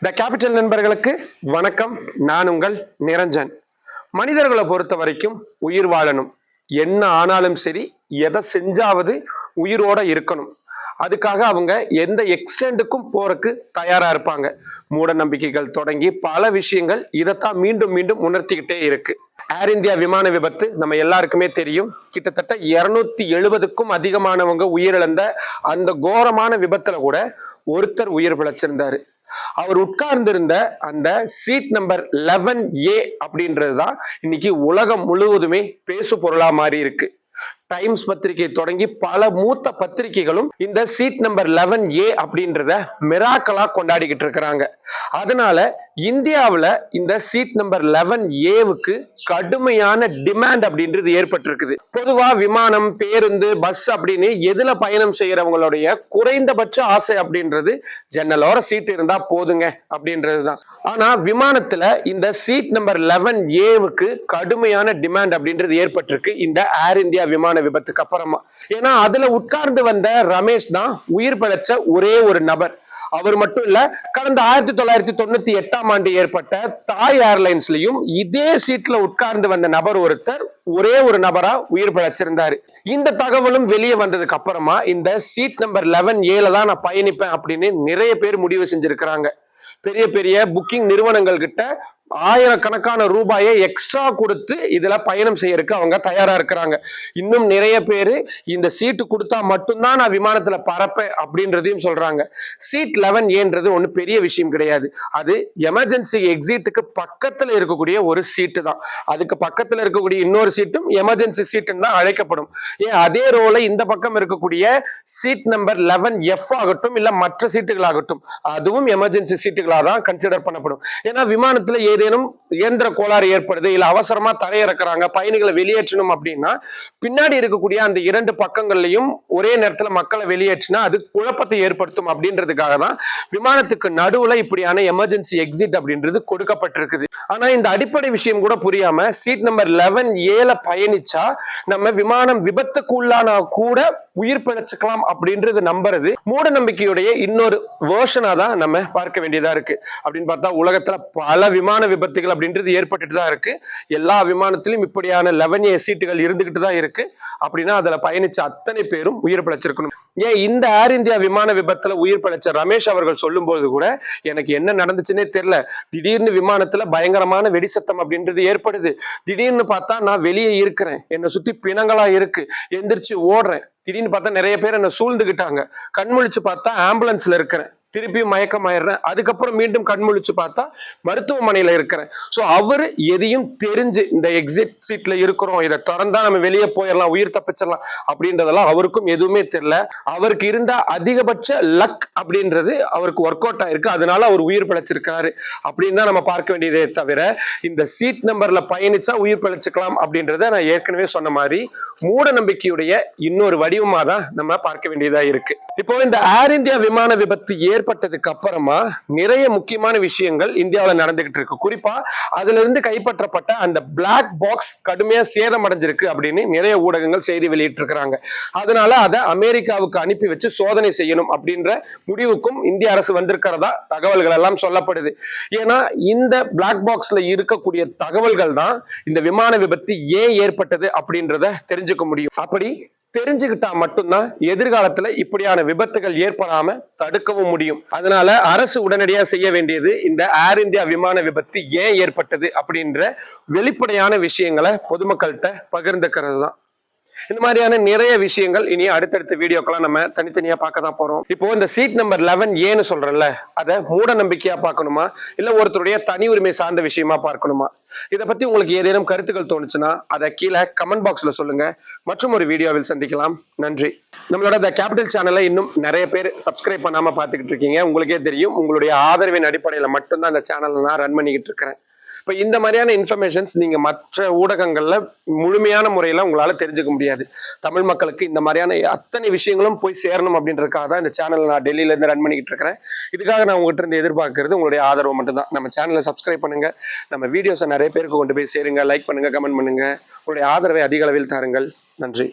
The capital நண்பர்களுக்கு வணக்கம். நான் உங்கள் நிரஞ்சன். மனிதர்களை பொறுத்த வரைக்கும் உயிர் வாழணும். என்ன ஆனாலும் சரி எதை செஞ்சாவது உயிரோட இருக்கணும். அதுக்காக அவங்க எந்த எக்ஸ்டெண்டுக்கும் போறக்கு தயாரா இருப்பாங்க. மூட நம்பிக்கைகள் தொடங்கி பல விஷயங்கள் இதைத்தான் மீண்டும் மீண்டும் உணர்த்திக்கிட்டே இருக்கு. ஏர் இந்தியா விமான விபத்து நம்ம எல்லாருக்குமே தெரியும். கிட்டத்தட்ட இருநூத்தி எழுபதுக்கும் அதிகமானவங்க உயிரிழந்த அந்த கோரமான விபத்துல கூட ஒருத்தர் உயிர் பிழைச்சிருந்தாரு. அவர் உட்கார்ந்திருந்த அந்த சீட் நம்பர் லெவன் ஏ அப்படின்றது தான் இன்னைக்கு உலகம் முழுவதுமே பேசு பொருளா மாறி இருக்கு. டைம்ஸ் பத்திரிகை தொடங்கி பல மூத்த பத்திரிகைகளும் இந்த சீட் நம்பர் லெவன் ஏ அப்படின்றத மிராக்கலா கொண்டாடிக்கிட்டு இருக்கிறாங்க. அதனால இந்தியாவில் இந்த சீட் நம்பர் லெவன் ஏவுக்கு கடுமையான டிமாண்ட் அப்படின்றது ஏற்பட்டிருக்குது. பொதுவாக விமானம் பேருந்து பஸ் அப்படின்னு எதில் பயணம் செய்கிறவங்களுடைய குறைந்தபட்ச ஆசை அப்படின்றது ஜன்னலோர சீட் இருந்தால் போதுங்க அப்படின்றது தான் ஆனால் விமானத்தில் இந்த சீட் நம்பர் லெவன் ஏவுக்கு கடுமையான டிமாண்ட் அப்படின்றது ஏற்பட்டிருக்கு இந்த ஏர் இந்தியா விமான விபத்துக்கு அப்புறமா. ஏன்னா அதில் உட்கார்ந்து வந்த ரமேஷ் தான் உயிர் பிழைச்ச ஒரே ஒரு நபர். அவர் மட்டும் இல்ல கடந்த ஆயிரத்தி தொள்ளாயிரத்தி தொண்ணூத்தி எட்டாம் ஆண்டு ஏற்பட்ட தாய் ஏர்லைன்ஸ்லயும் இதே சீட்ல உட்கார்ந்து வந்த நபர் ஒருத்தர் ஒரே ஒரு நபரா உயிர் பிழைச்சிருந்தாரு. இந்த தகவலும் வெளியே வந்ததுக்கு அப்புறமா இந்த சீட் நம்பர் லெவன் ஏல தான் நான் பயணிப்பேன் அப்படின்னு நிறைய பேர் முடிவு செஞ்சிருக்கிறாங்க. பெரிய பெரிய புக்கிங் நிறுவனங்கள் கிட்ட ஆயிரக்கணக்கான ரூபாயை எக்ஸ்ட்ரா கொடுத்து இதுல பயணம் செய்யறதுக்கு அவங்க தயாரா இருக்கிறாங்க. இன்னும் நிறைய பேர் இந்த சீட்டு கொடுத்தா மட்டும்தான் நான் விமானத்துல பறப்பேன் அப்படின்றதையும் சொல்றாங்க. சீட் லெவன் ஏன்றது ஒன்றும் பெரிய விஷயம் கிடையாது. அது எமர்ஜென்சி எக்ஸிட்டுக்கு பக்கத்துல இருக்கக்கூடிய ஒரு சீட்டு தான். அதுக்கு பக்கத்துல இருக்கக்கூடிய இன்னொரு சீட்டும் எமர்ஜென்சி சீட்டுன்னு தான் அழைக்கப்படும். ஏன் அதே ரோல இந்த பக்கம் இருக்கக்கூடிய சீட் நம்பர் லெவன் எஃப் ஆகட்டும் இல்ல மற்ற சீட்டுகளாகட்டும் அதுவும் எமர்ஜென்சி சீட்டுகளாக தான் கன்சிடர் பண்ணப்படும். ஏன்னா விமானத்துல ஏதேனும் இயந்திர கோளாறு ஏற்படுது இல்ல அவசரமா தரையிறக்குறாங்க பயணிகளை வெளியேற்றணும் அப்படின்னா பின்னாடி இருக்கக்கூடிய அந்த இரண்டு பக்கங்கள்லயும் ஒரே நேரத்துல மக்களை வெளியேற்றினா அது குழப்பத்தை ஏற்படுத்தும் அப்படின்றதுக்காக தான் விமானத்துக்கு நடுவுல இப்படியான எமர்ஜென்சி எக்ஸிட் அப்படின்றது கொடுக்கப்பட்டிருக்குது. ஆனா இந்த அடிப்படை விஷயம் கூட புரியாம சீட் நம்பர் லெவன் ஏல பயணிச்சா நம்ம விமானம் விபத்துக்குள்ளானா கூட உயிர் பிழைச்சுக்கலாம் அப்படின்றது நம்புறது. மூட நம்பிக்கையுடைய இன்னொரு வேர்ஷனா தான் நம்ம பார்க்க வேண்டியதா இருக்கு. அப்படின்னு பார்த்தா உலகத்துல பல விமான விபத்துகள் அப்படின்றது ஏற்பட்டுட்டு தான் இருக்கு. எல்லா விமானத்திலும் இப்படியான லெவன் ஏ சீட்டுகள் இருந்துகிட்டு தான் இருக்கு. அப்படின்னா அதுல பயணிச்ச அத்தனை பேரும் உயிர் பிழைச்சிருக்கணும். ஏன் இந்த ஏர் இந்தியா விமான விபத்துல உயிர் பிழைச்ச ரமேஷ் அவர்கள் சொல்லும்போது கூட எனக்கு என்ன நடந்துச்சுன்னே தெரியல. திடீர்னு விமானத்துல பயங்கரமான வெடி சத்தம் அப்படின்றது ஏற்படுது. திடீர்னு பார்த்தா நான் வெளியே இருக்கிறேன். என்னை சுத்தி பிணங்களா இருக்கு. எந்திரிச்சு ஓடுறேன். திடீர்னு பார்த்தா நிறைய பேர் என்ன சூழ்ந்துகிட்டாங்க. கண்முழிச்சு பார்த்தா ஆம்புலன்ஸ்ல இருக்கிறேன். திருப்பியும் மயக்கமாயிடுறேன். அதுக்கப்புறம் மீண்டும் கண்முழிச்சு பார்த்தா மருத்துவமனையில இருக்கிறேன். ஸோ அவர் எதையும் தெரிஞ்சு இந்த எக்ஸிட் சீட்ல இருக்கிறோம் இதை திறந்தா நம்ம வெளியே போயிடலாம் உயிர் தப்பிச்சிடலாம் அப்படின்றதெல்லாம் அவருக்கும் எதுவுமே தெரியல. அவருக்கு இருந்த அதிகபட்ச லக் அப்படின்றது அவருக்கு ஒர்க் அவுட் ஆயிருக்கு. அதனால அவர் உயிர் பிழைச்சிருக்காரு அப்படின்னு தான் நம்ம பார்க்க வேண்டியதே தவிர இந்த சீட் நம்பர்ல பயணிச்சா உயிர் பிழைச்சிக்கலாம் அப்படின்றத நான் ஏற்கனவே சொன்ன மாதிரி மூட நம்பிக்கையுடைய இன்னொரு வடிவமா தான் நம்ம பார்க்க வேண்டியதா இருக்கு. இப்போ இந்த ஏர் இந்தியா விமான விபத்து ஏற்பட்டதுக்கு அப்புறமா நிறைய முக்கியமான விஷயங்கள் இந்தியாவில் நடந்துகிட்டு இருக்கு. குறிப்பா அதுல இருந்து கைப்பற்றப்பட்ட அந்த பிளாக் பாக்ஸ் கடுமையா சேதம் அடைஞ்சிருக்கு அப்படின்னு நிறைய ஊடகங்கள் செய்தி வெளியிட்டு இருக்கிறாங்க அதனால அதை அமெரிக்காவுக்கு அனுப்பி வச்சு சோதனை செய்யணும் அப்படின்ற முடிவுக்கும் இந்திய அரசு வந்திருக்கிறதா தகவல்கள் எல்லாம் சொல்லப்படுது. ஏன்னா இந்த பிளாக் பாக்ஸ்ல இருக்கக்கூடிய தகவல்கள் தான் இந்த விமான விபத்து ஏன் ஏற்பட்டது அப்படின்றத தெரிஞ்சுக்க முடியும். அப்படி தெரிஞ்சுக்கிட்டா மட்டும்தான் எதிர்காலத்துல இப்படியான விபத்துகள் ஏற்படாம தடுக்கவும் முடியும். அதனால அரசு உடனடியா செய்ய வேண்டியது இந்த ஏர் இந்தியா விமான விபத்து ஏன் ஏற்பட்டது அப்படின்ற வெளிப்படையான விஷயங்களை பொதுமக்கள்கிட்ட பகிர்ந்துக்கிறது தான் இந்த மாதிரியான நிறைய விஷயங்கள் இனி அடுத்தடுத்த வீடியோக்கெல்லாம் நம்ம தனித்தனியா பார்க்க தான் போறோம். இப்போ இந்த சீட் நம்பர் லெவன் ஏன்னு சொல்றேன்ல அதை மூட நம்பிக்கையா பார்க்கணுமா? இல்ல ஒருத்தருடைய தனி உரிமை சார்ந்த விஷயமா பார்க்கணுமா? இதை பத்தி உங்களுக்கு ஏதேனும் கருத்துக்கள் தோணுச்சுன்னா அதை கீழே கமெண்ட் பாக்ஸ்ல சொல்லுங்க. மற்றும் ஒரு வீடியோவில் சந்திக்கலாம். நன்றி. நம்மளோட த கேபிட்டல் சேனலை இன்னும் நிறைய பேர் சப்ஸ்கிரைப் பண்ணாம பார்த்துக்கிட்டு இருக்கீங்க. உங்களுக்கே தெரியும் உங்களுடைய ஆதரவின் அடிப்படையில் மட்டும்தான் அந்த சேனலை நான் ரன் பண்ணிக்கிட்டு இருக்கிறேன். இப்போ இந்த மாதிரியான இன்ஃபர்மேஷன்ஸ் நீங்கள் மற்ற ஊடகங்களில் முழுமையான முறையில் உங்களால் தெரிஞ்சுக்க முடியாது. தமிழ் மக்களுக்கு இந்த மாதிரியான அத்தனை விஷயங்களும் போய் சேரணும் அப்படின்றதுக்காக தான் இந்த சேனலை நான் டெல்லியிலேருந்து ரன் பண்ணிக்கிட்டு இருக்கிறேன். இதுக்காக நான் உங்ககிட்ட இருந்து எதிர்பார்க்கறது உங்களுடைய ஆதரவு மட்டும்தான். நம்ம சேனலை சப்ஸ்கிரைப் பண்ணுங்கள் நம்ம வீடியோஸை நிறைய பேருக்கு கொண்டு போய் சேருங்க. லைக் பண்ணுங்கள் கமெண்ட் பண்ணுங்கள் உங்களுடைய ஆதரவை அதிக அளவில் தாருங்கள். நன்றி.